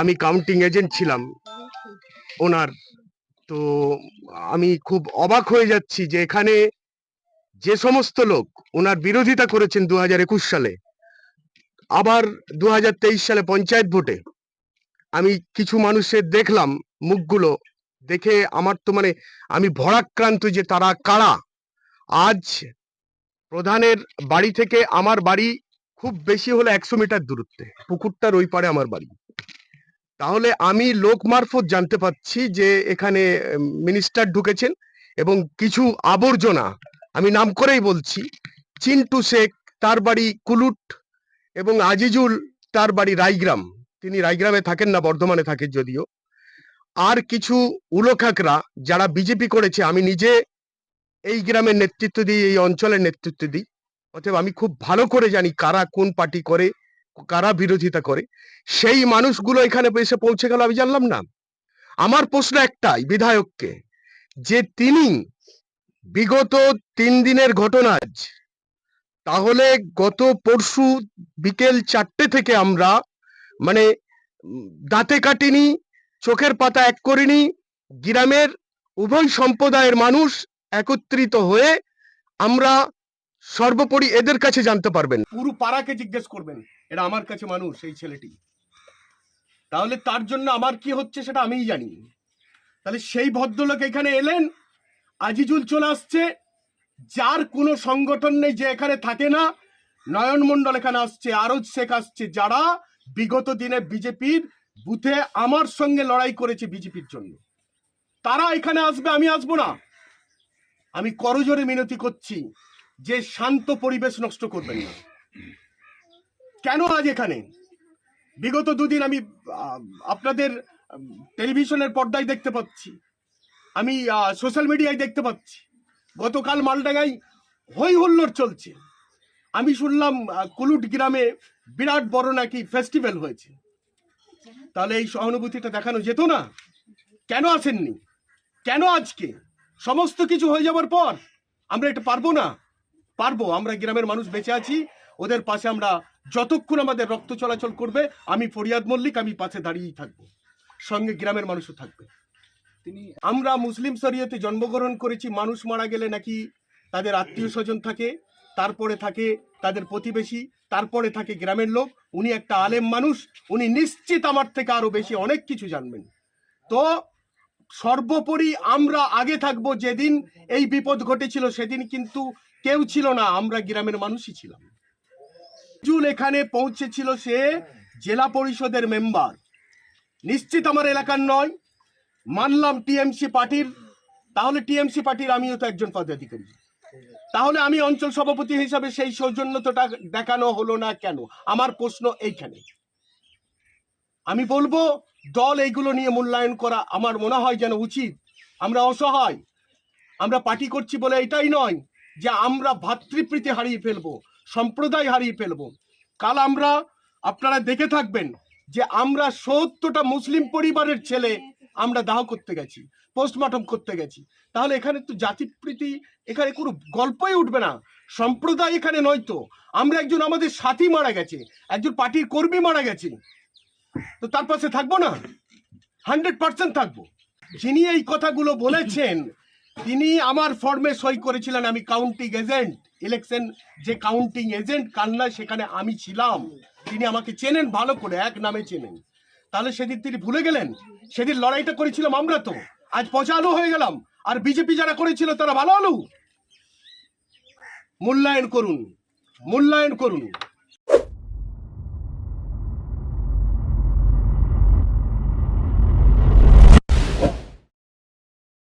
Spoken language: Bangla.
আমি কাউন্টিং এজেন্ট ছিলাম, ওনার। তো আমি খুব অবাক হয়ে যাচ্ছি যে এখানে যে সমস্ত লোক ওনার বিরোধিতা করেছেন দু হাজার একুশ সালে, আবার দু হাজার তেইশ সালে পঞ্চায়েত ভোটে। আমি কিছু মানুষের দেখলাম মুখগুলো, দেখে আমার তো মানে আমি ভরাক্রান্ত যে তারা কারা। আজ প্রধানের বাড়ি থেকে আমার বাড়ি খুব বেশি হলে একশো মিটার দূরত্বে, পুকুরটার ওই পারে আমার বাড়ি। তাহলে আমি লোক মারফত জানতে পাচ্ছি যে এখানে মিনিস্টার ঢুকেছেন এবং কিছু আবর্জনা, আমি নাম করেই বলছি, চিন্টু শেখ, তার বাড়ি কুলুট এবং আজিজুল, তার বাড়ি রায়গ্রাম। তিনি রায়গ্রামে থাকেন না, বর্ধমানে থাকেন যদিও। আর কিছু উলোখাকরা যারা বিজেপি করেছে, আমি নিজে এই গ্রামের নেতৃত্ব দিই, এই অঞ্চলের নেতৃত্ব দিই, অতএব আমি খুব ভালো করে জানি কারা কোন পার্টি করে কারা বিরোধিতা করে? সেই মানুষগুলো এখানে এসে পৌঁছে গেল আমি জানলাম না। আমার প্রশ্ন একটাই বিধায়ককে, যে তিনি বিগত তিন দিনের ঘটনা তাহলে গত পরশু বিকেল চারটে থেকে আমরা মানে দাঁতে কাটিনি, চোখের পাতা এক করিনি, গ্রামের উভয় সম্প্রদায়ের মানুষ একত্রিত হয়ে আমরা সর্বোপরি এদের কাছে জানতে পারবেন। পুরো পাড়াকে জিজ্ঞেস করবেন। এটা আমার কাছে মানুষ, এই ছেলেটি। তাহলে তার জন্য আমার কি হচ্ছে সেটা আমিই জানি। তাহলে সেই ভদ্রলোক এখানে এলেন, আজিজুল চলে আসছে, যার কোনো সংগঠন নেই যে এখানে থাকে না। নয়ন মণ্ডল এখানে আসছে, আরজ শেখ আসছে, যারা বিগত দিনে বিজেপির বুথে আমার সঙ্গে লড়াই করেছে বিজেপির জন্য। তারা এখানে আসবে, আমি আসব না। আমি করজোরে মিনতি করছি যে শান্ত পরিবেশ নষ্ট করবেন না। কেন আজ এখানে? বিগত দুদিন আমি আপনাদের টেলিভিশনের পর্দায় দেখতে পাচ্ছি। আমি সোশ্যাল মিডিয়ায় দেখতে পাচ্ছি। গতকাল মালডাঙ্গায় হই হুল্লোড় চলছে। আমি শুনলাম কুলুট গ্রামে বিরাট বড় নাকি ফেস্টিভ্যাল হয়েছে। তাহলে এই সহানুভূতিটা দেখানো যেত না? কেন আসেননি? কেন আজকে? সমস্ত কিছু হয়ে যাওয়ার পর আমরা এটা পারব না? পারব। আমরা গ্রামের মানুষ বেঁচে আছি। ওদের পাশে আমরা যতক্ষণ আমাদের রক্ত চলাচল করবে আমি ফরিয়াদ মল্লিক আমি পাশে দাঁড়িয়েই থাকব। সঙ্গে গ্রামের মানুষও থাকবে। তিনি আমরা মুসলিম শরীয়তে জন্মগ্রহণ করেছি মানুষ মারা গেলে নাকি তাদের আত্মীয় স্বজন থাকে তারপরে থাকে তাদের প্রতিবেশী তারপরে থাকে গ্রামের লোক। উনি একটা আলেম মানুষ উনি নিশ্চিত আমার থেকে আরও বেশি অনেক কিছু জানবেন। তো সর্বোপরি আমরা আগে থাকব যেদিন এই বিপদ ঘটেছিল সেদিন কিন্তু কেউ ছিল না আমরা গ্রামের মানুষই ছিলাম। জুল এখানে পৌঁছেছিল সে জেলা পরিষদের মেম্বার। নিশ্চিত আমার এলাকার নয়, মানলাম টিএমসি পার্টির। তাহলে টিএমসি পার্টির আমিও তো একজন পদাধিকারী। তাহলে আমি অঞ্চল সভাপতি হিসাবে সেই সৌজন্যতাটা দেখানো হলো না কেন? আমার প্রশ্ন এইখানে। আমি বলব, দল এইগুলো নিয়ে মূল্যায়ন করা আমার মনে হয় যেন উচিত। আমরা অসহায়। আমরা পার্টি করছি বলে এটাই নয় যে আমরা ভাতৃপ্রীতি হারিয়ে ফেলব। সম্প্রদায় হারিয়ে ফেলব। কাল আমরা, আপনারা দেখে থাকবেন যে আমরা সত্তরটা মুসলিম পরিবারের ছেলে আমরা দাহ করতে গেছি পোস্টমর্টম করতে গেছি। তাহলে এখানে তো জাতিপ্রীতি, এখানে কোনো গল্পই উঠবে না। সম্প্রদায় এখানে নয় তো। আমরা একজন আমাদের সাথী মারা গেছে, একজন পার্টির কর্মী মারা গেছে। তো তার পাশে থাকব না? হান্ড্রেড পার্সেন্ট থাকব। যিনি এই কথাগুলো বলেছেন, তিনি আমার ফর্মে সই করেছিলেন আমি কাউন্টি এজেন্ট ইলেকশন যে কাউন্টিং এজেন্ট কান্না, সেখানে আমি ছিলাম। তিনি আমাকে চেনেন, ভালো করে, এক নামে চেনেন। তাহলে সেদিন তিনি ভুলে গেলেন? সেদিন লড়াইটা করেছিলাম আমরা তো। আজ পচা আলু হয়ে গেলাম। আর বিজেপি যারা করেছিল, তারা ভালো আলু। মূল্যায়ন করুন। মূল্যায়ন করুন।